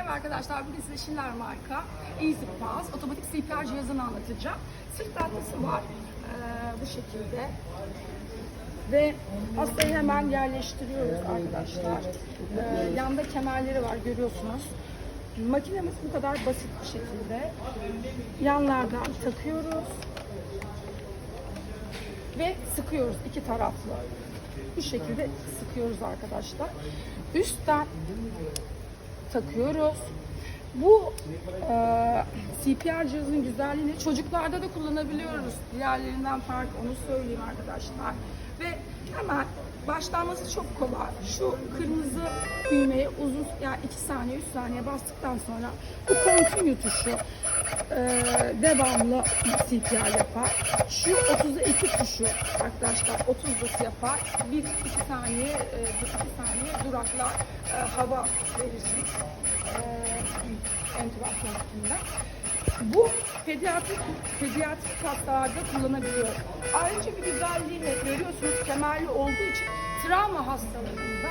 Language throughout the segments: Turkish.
Merhaba arkadaşlar, bugün size Schiller marka Easy Pass otomatik CPR cihazını anlatacağım. Sırt tahtası var ee, bu şekilde. Ve hastayı hemen yerleştiriyoruz arkadaşlar. Ee, yanda kemerleri var görüyorsunuz. Makinemiz bu kadar basit bir şekilde. Yanlardan takıyoruz. Ve sıkıyoruz iki taraflı. Bu şekilde sıkıyoruz arkadaşlar. Üstten takıyoruz. Bu e, CPR cihazının güzelliğini çocuklarda da kullanabiliyoruz. Diğerlerinden farkı onu söyleyeyim arkadaşlar. Ve hemen başlanması çok kolay. Şu kırmızı düğmeye uzun yani 2 saniye 3 saniye bastıktan sonra bu continue tuşu e, devamlı CPR yapar. Şu 32 tuşu arkadaşlar 30 yapar. 1 2 saniye e, 1 2 saniye duraklar e, hava verirsiniz. E, entübasyon üstünde. Bu pediatrik, pediatrik hastalarda kullanabiliyor. Ayrıca bir güzelliği de görüyorsunuz kemerli olduğu için travma hastalarında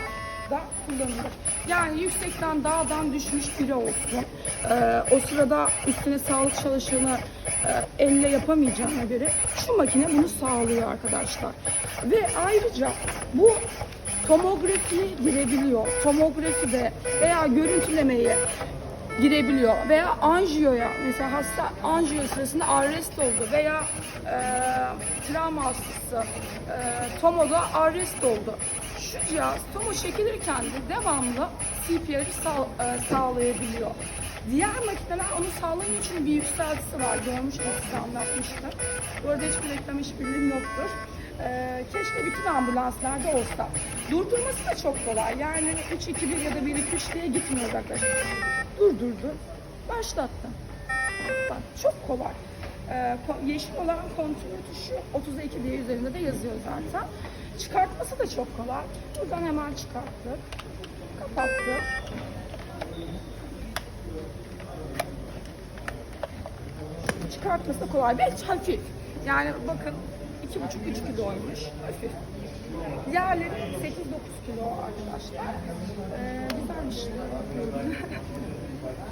da kullanılır. Yani yüksekten dağdan düşmüş biri olsun. Ee, o sırada üstüne sağlık çalışanı e, elle yapamayacağına göre şu makine bunu sağlıyor arkadaşlar. Ve ayrıca bu tomografi girebiliyor. Tomografi de veya görüntülemeyi girebiliyor veya anjiyoya mesela hasta anjiyo sırasında arrest oldu veya e, travma hastası e, tomoda arrest oldu. Şu cihaz tomo çekilirken de devamlı CPR'ı sağ, e, sağlayabiliyor. Diğer makineler onu sağlamak için bir yükseltisi var. Size anlatmıştım. Bu arada hiçbir reklam işbirliğim yoktur. Ee, keşke bütün ambulanslarda olsa. Durdurması da çok kolay. Yani 3 2 1 ya da 1 2 3 diye gitmiyor arkadaşlar. Durdurdu. Başlattım. Bak çok kolay. Ee, yeşil olan kontrol tuşu 32 diye üzerinde de yazıyor zaten. Çıkartması da çok kolay. Buradan hemen çıkarttık. Kapattık. Çıkartması kolay ve hafif. Yani bakın 2,5-3 kiloymuş. Diğerleri 8-9 kilo arkadaşlar. Ee, güzelmiş.